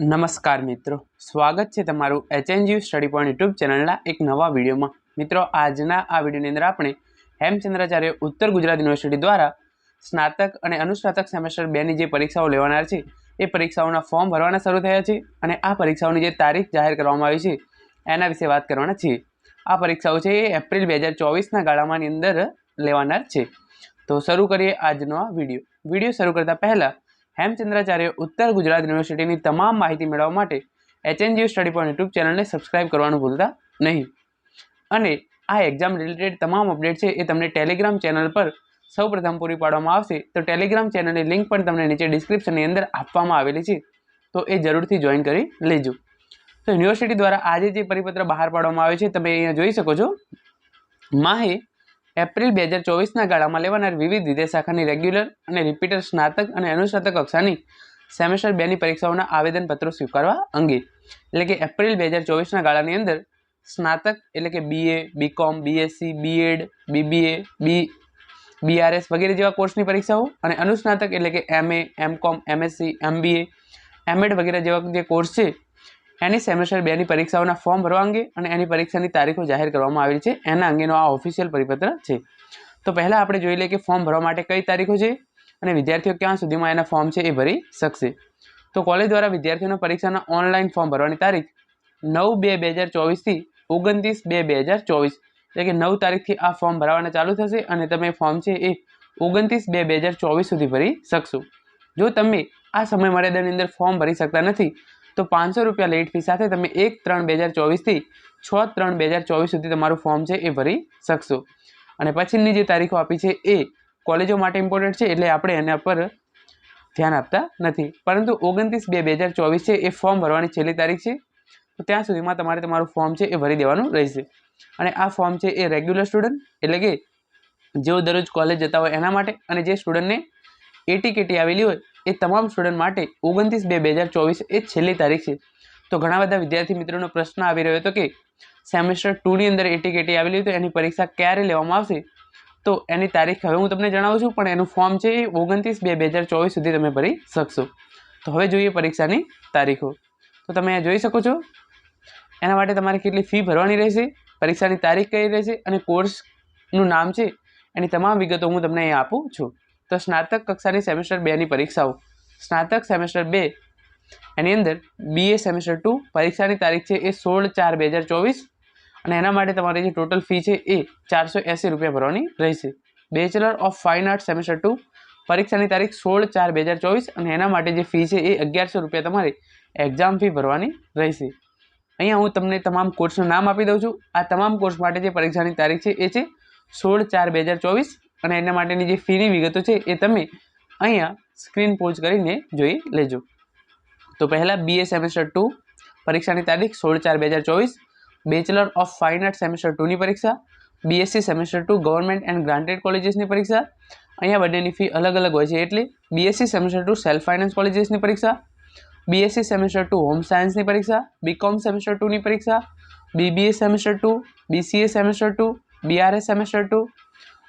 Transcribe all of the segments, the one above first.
નમસ્કાર મિત્રો. સ્વાગત છે તમારું એચએનજીયુ સ્ટડી પોઈન્ટ યુટ્યુબ ચેનલના એક નવા વિડીયોમાં. મિત્રો, આજના આ વિડીયોની અંદર આપણે હેમચંદ્રાચાર્ય ઉત્તર ગુજરાત યુનિવર્સિટી દ્વારા સ્નાતક અને અનુસ્નાતક સેમેસ્ટર બેની જે પરીક્ષાઓ લેવાનાર છે, એ પરીક્ષાઓના ફોર્મ ભરવાના શરૂ થયા છે અને આ પરીક્ષાઓની જે તારીખ જાહેર કરવામાં આવી છે, એના વિશે વાત કરવાના છીએ. આ પરીક્ષાઓ છે, એ એપ્રિલ બે હજાર ચોવીસના ગાળામાંની અંદર લેવાનાર છે. તો શરૂ કરીએ આજનો આ વીડિયો. વીડિયો શરૂ કરતાં પહેલાં હેમચંદ્રાચાર્ય ઉત્તર ગુજરાત યુનિવર્સિટીની તમામ માહિતી મેળવવા માટે એચએનજીયુ સ્ટડી પોઈન્ટ યુટ્યુબ ચેનલને સબસ્ક્રાઇબ કરવાનું ભૂલતા નહીં. અને આ એક્ઝામ રિલેટેડ તમામ અપડેટ છે એ તમને ટેલિગ્રામ ચેનલ પર સૌ પ્રથમ પૂરી પાડવામાં આવશે. તો ટેલિગ્રામ ચેનલની લિંક પણ તમને નીચે ડિસ્ક્રિપ્શનની અંદર આપવામાં આવેલી છે. તો એ જરૂરથી જોઈન કરી લેજો. તો યુનિવર્સિટી દ્વારા આજે જે પરિપત્ર બહાર પાડવામાં આવે છે, તમે અહીંયા જોઈ શકો છો. માહે એપ્રિલ બે હજાર ચોવીસના ગાળામાં લેવાનાર વિવિધ વિદ્યાશાખાની રેગ્યુલર અને રિપીટર સ્નાતક અને અનુસ્નાતક કક્ષાની સેમેસ્ટર બેની પરીક્ષાઓના આવેદનપત્રો સ્વીકારવા અંગે. એટલે કે એપ્રિલ બે હજાર ચોવીસના ગાળાની અંદર સ્નાતક એટલે કે BA BCom BSc BEd BBA B BRS વગેરે જેવા કોર્સની પરીક્ષાઓ અને અનુસ્નાતક એટલે કે MA MCom MSc MBA MEd વગેરે જેવા જે કોર્સ છે એની સેમેસ્ટર બેની પરીક્ષાઓના ફોર્મ ભરવા અંગે અને એની પરીક્ષાની તારીખો જાહેર કરવામાં આવેલી છે. એના અંગેનો આ ઓફિશિયલ પરિપત્ર છે. તો પહેલાં આપણે જોઈ લઈએ કે ફોર્મ ભરવા માટે કઈ તારીખો છે અને વિદ્યાર્થીઓ ક્યાં સુધીમાં એના ફોર્મ છે એ ભરી શકશે. તો કોલેજ દ્વારા વિદ્યાર્થીઓના પરીક્ષાના ઓનલાઈન ફોર્મ ભરવાની તારીખ નવ બે બે હજાર ચોવીસથી ઓગણત્રીસ બે બે હજાર ચોવીસ. એટલે કે નવ તારીખથી આ ફોર્મ ભરવાના ચાલુ થશે અને તમે ફોર્મ છે એ ઓગણત્રીસ બે બે હજાર ચોવીસ સુધી ભરી શકશો. જો તમે આ સમય મર્યાદાની અંદર ફોર્મ ભરી શકતા નથી તો પાંચસો રૂપિયા લેટ ફી સાથે તમે એક ત્રણ બે હજાર ચોવીસથી છ ત્રણ બે હજાર ચોવીસ સુધી તમારું ફોર્મ છે એ ભરી શકશો. અને પછીની જે તારીખો આપી છે એ કોલેજો માટે ઇમ્પોર્ટન્ટ છે એટલે આપણે એના પર ધ્યાન આપતા નથી. પરંતુ ઓગણત્રીસ બે બે હજાર ચોવીસ છે એ ફોર્મ ભરવાની છેલ્લી તારીખ છે. તો ત્યાં સુધીમાં તમારે તમારું ફોર્મ છે એ ભરી દેવાનું રહેશે. અને આ ફોર્મ છે એ રેગ્યુલર સ્ટુડન્ટ એટલે કે જેઓ દરરોજ કોલેજ જતા હોય એના માટે અને જે સ્ટુડન્ટને એટી કેટી આવેલી હોય એ તમામ સ્ટુડન્ટ માટે ઓગણત્રીસ બે બે હજાર ચોવીસ એ છેલ્લી તારીખ છે. તો ઘણા બધા વિદ્યાર્થી મિત્રોનો પ્રશ્ન આવી રહ્યો હતો કે સેમેસ્ટર ટુની અંદર એટી કેટી આવેલી તો એની પરીક્ષા ક્યારે લેવામાં આવશે? તો એની તારીખ હવે હું તમને જણાવું છું, પણ એનું ફોર્મ છે એ ઓગણત્રીસ બે બે હજાર ચોવીસ સુધી તમે ભરી શકશો. તો હવે જોઈએ પરીક્ષાની તારીખો. તો તમે જોઈ શકો છો, એના માટે તમારે કેટલી ફી ભરવાની રહેશે, પરીક્ષાની તારીખ કઈ રહેશે અને કોર્સનું નામ છે, એની તમામ વિગતો હું તમને અહીં આપું છું. તો સ્નાતક કક્ષાની સેમેસ્ટર બેની પરીક્ષાઓ. સ્નાતક સેમેસ્ટર બે, એની અંદર બીએ સેમેસ્ટર ટુ પરીક્ષાની તારીખ છે એ સોળ ચાર બે હજાર ચોવીસ, અને એના માટે તમારી જે ટોટલ ફી છે એ ચારસો એંસી રૂપિયા ભરવાની રહેશે. Bachelor of fine art semester two પરીક્ષાની તારીખ સોળ ચાર બે હજાર ચોવીસ, અને એના માટે જે ફી છે એ અગિયારસો રૂપિયા તમારે એક્ઝામ ફી ભરવાની રહેશે. અહીંયા હું તમને તમામ કોર્સનું નામ આપી દઉં છું. આ તમામ કોર્સ માટે જે પરીક્ષાની તારીખ છે એ છે સોળ ચાર બે હજાર ચોવીસ અને એના માટેની જે ફીની વિગતો છે એ તમે અહીંયા સ્ક્રીન પોઝ કરીને જોઈ લેજો. તો પહેલાં બીએ સેમેસ્ટર ટુ પરીક્ષાની તારીખ સોળ ચાર બે હજાર ચોવીસ bachelor of fine art semester ટુની પરીક્ષા BSc semester two government and granted કોલેજીસની પરીક્ષા, અહીંયા બંનેની ફી અલગ અલગ હોય છે એટલે BSc semester two self finance કોલેજીસની પરીક્ષા બીએસસી સેમેસ્ટર ટુ હોમ સાયન્સની પરીક્ષા બીકોમ સેમેસ્ટર ટુની પરીક્ષા BBA semester two BCA semester two BRS semester two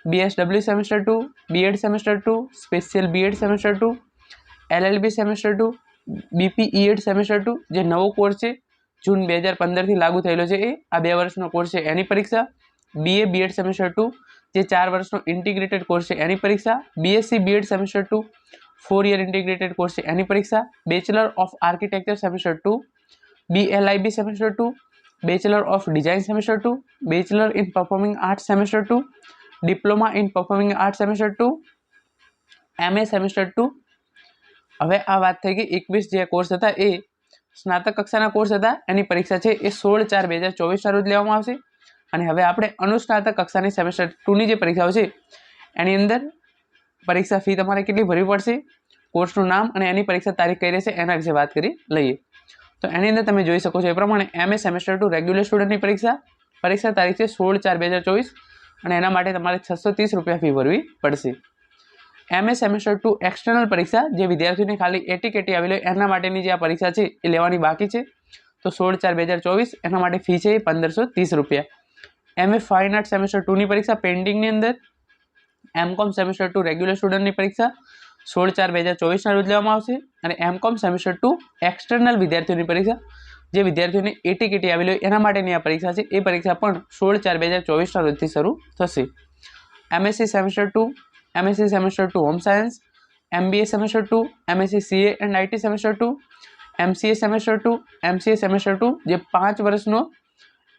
BSW semester two BEd semester two special BEd semester two LLB semester two BPEd semester two જે નવો course છે જૂન બે હજાર પંદરથી લાગુ થયેલો છે એ આ બે વર્ષનો કોર્સ છે એની પરીક્ષા બીએ બીએડ સેમેસ્ટર ટુ જે ચાર વર્ષનો ઇન્ટિગ્રેટેડ કોર્સ છે એની પરીક્ષા BSc BEd semester two four year integrated course છે એની પરીક્ષા bachelor of architecture semester two BLib semester two bachelor of design semester two bachelor in performing arts semester two diploma in performing art semester two, MA semester two. હવે આ વાત થઈ ગઈ, એકવીસ જે કોર્સ હતા એ સ્નાતક કક્ષાના કોર્સ હતા, એની પરીક્ષા છે એ સોળ ચાર બે હજાર ચોવીસના રોજ લેવામાં આવશે. અને હવે આપણે અનુસ્નાતક કક્ષાની સેમેસ્ટર ટુની જે પરીક્ષાઓ છે, એની અંદર પરીક્ષા ફી તમારે કેટલી ભરવી પડશે, કોર્સનું નામ અને એની પરીક્ષા તારીખ કઈ રહેશે, એના વિશે વાત કરી લઈએ. તો એની અંદર તમે જોઈ શકો છો એ પ્રમાણે એમએ સેમેસ્ટર ટુ રેગ્યુલર સ્ટુડન્ટની પરીક્ષા પરીક્ષા તારીખ છે સોળ ચાર બે હજાર ચોવીસ. અને એના માટે તમારે છસો ત્રીસ રૂપિયા ફી ભરવી પડશે. એમએ સેમેસ્ટર ટુ એક્સટર્નલ પરીક્ષા, જે વિદ્યાર્થીઓને ખાલી એટી કેટી આવેલી હોય એના માટેની જે આ પરીક્ષા છે, એ લેવાની બાકી છે. તો સોળ ચાર બે હજાર ચોવીસ, એના માટે ફી છે એ પંદરસો ત્રીસ રૂપિયા. એમએ ફાઇન આર્ટ સેમેસ્ટર ટુની પરીક્ષા પેન્ડિંગની અંદર. એમકોમ સેમેસ્ટર ટુ રેગ્યુલર સ્ટુડન્ટની પરીક્ષા. સોળ ચાર બે હજાર ચોવીસના રોજ લેવામાં આવશે. અને એમ કોમ સેમેસ્ટર ટુ એક્સટર્નલ વિદ્યાર્થીઓની પરીક્ષા. જે વિદ્યાર્થીઓને એટી કેટી આવેલી હોય એના માટેની આ પરીક્ષા છે. એ પરીક્ષા પણ સોળ ચાર બે હજાર ચોવીસના રોજથી શરૂ થશે. MSc semester two MSc semester two home science MBA semester two MSc CA and IT semester two MCA semester two MCA semester two જે પાંચ વર્ષનો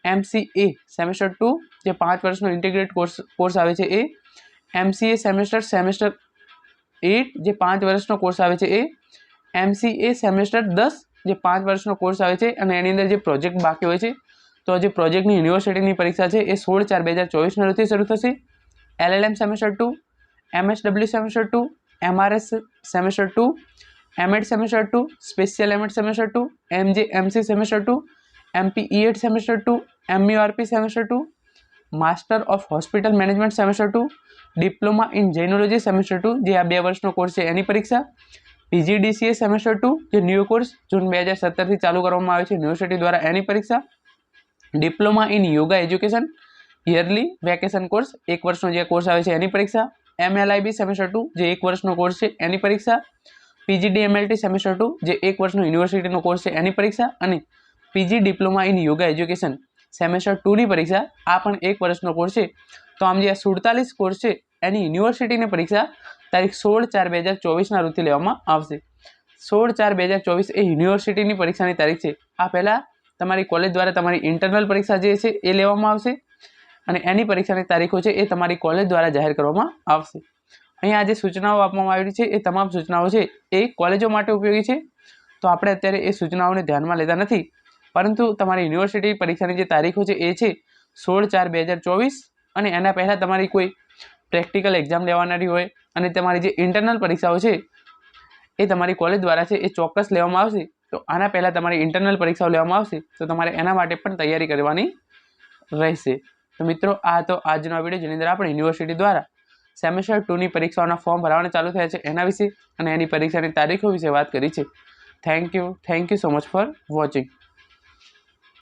એમસીએ સેમેસ્ટર ટુ જે પાંચ વર્ષનો ઇન્ટિગ્રેટ કોર્સ કોર્સ આવે છે એ એમસીએ સેમેસ્ટર સેમેસ્ટર એટ જે પાંચ વર્ષનો કોર્સ આવે છે એ એમસીએ સેમેસ્ટર દસ જે પાંચ વર્ષનો કોર્સ આવે છે અને એની અંદર જે પ્રોજેક્ટ બાકી હોય છે તો જે પ્રોજેક્ટની યુનિવર્સિટીની પરીક્ષા છે એ સોળ ચાર બે હજાર ચોવીસના રોજથી શરૂ થશે LLM semester two MSW semester two MRS semester two MEd semester two special MEd semester two MJ MC semester two MPEd semester two MURP semester two master of hospital management semester two diploma in Jainology semester two જે આ બે વર્ષનો course છે એની પરીક્ષા PGDCA semester two જે new course June બે હજાર સત્તરથી ચાલુ કરવામાં આવે છે. યુનિવર્સિટી દ્વારા એની પરીક્ષા diploma in yoga education yearly vacation course એક વર્ષનો જે કોર્સ આવે છે એની પરીક્ષા એમએલઆઈબી સેમેસ્ટર ટુ જે એક વર્ષનો કોર્સ છે, એની પરીક્ષા પીજીડી એમએલટી સેમેસ્ટર ટુ જે એક વર્ષનો યુનિવર્સિટીનો કોર્સ છે, એની પરીક્ષા અને PG diploma in yoga education semester ટુની પરીક્ષા, આ પણ એક વર્ષનો કોર્સ છે. તો આમ જે સુડતાલીસ કોર્સ છે, એની યુનિવર્સિટીની પરીક્ષા તારીખ સોળ ચાર બે હજાર ચોવીસના રૂપથી લેવામાં આવશે. સોળ ચાર બે હજાર ચોવીસ એ યુનિવર્સિટીની પરીક્ષાની તારીખ છે. આ પહેલાં તમારી કોલેજ દ્વારા તમારી ઇન્ટરનલ પરીક્ષા જે છે એ લેવામાં આવશે અને એની પરીક્ષાની તારીખો છે એ તમારી કોલેજ દ્વારા જાહેર કરવામાં આવશે. અહીંયા જે સૂચનાઓ આપવામાં આવેલી છે. એ તમામ સૂચનાઓ છે એ કોલેજો માટે ઉપયોગી છે. તો આપણે અત્યારે એ સૂચનાઓને ધ્યાનમાં લેતા નથી. પરંતુ તમારી યુનિવર્સિટી પરીક્ષાની જે તારીખો છે એ છે સોળ ચાર બે હજાર ચોવીસ અને એના પહેલાં તમારી કોઈ પ્રેક્ટિકલ એક્ઝામ લેવાનારી હોય અને તમારી જે ઇન્ટરનલ પરીક્ષાઓ છે, એ તમારી કોલેજ દ્વારા છે, એ ચોક્કસ લેવામાં આવશે. તો આના પહેલાં તમારી ઇન્ટરનલ પરીક્ષાઓ લેવામાં આવશે. તો તમારે એના માટે પણ તૈયારી કરવાની રહેશે. તો મિત્રો, આ તો આજનો વીડિયો, જેની અંદર આપણે યુનિવર્સિટી દ્વારા સેમેસ્ટર ટુની પરીક્ષાઓના ફોર્મ ભરવાના ચાલુ થયા છે, એના વિશે અને એની પરીક્ષાની તારીખો વિશે વાત કરી છે. Thank you thank you so much for watching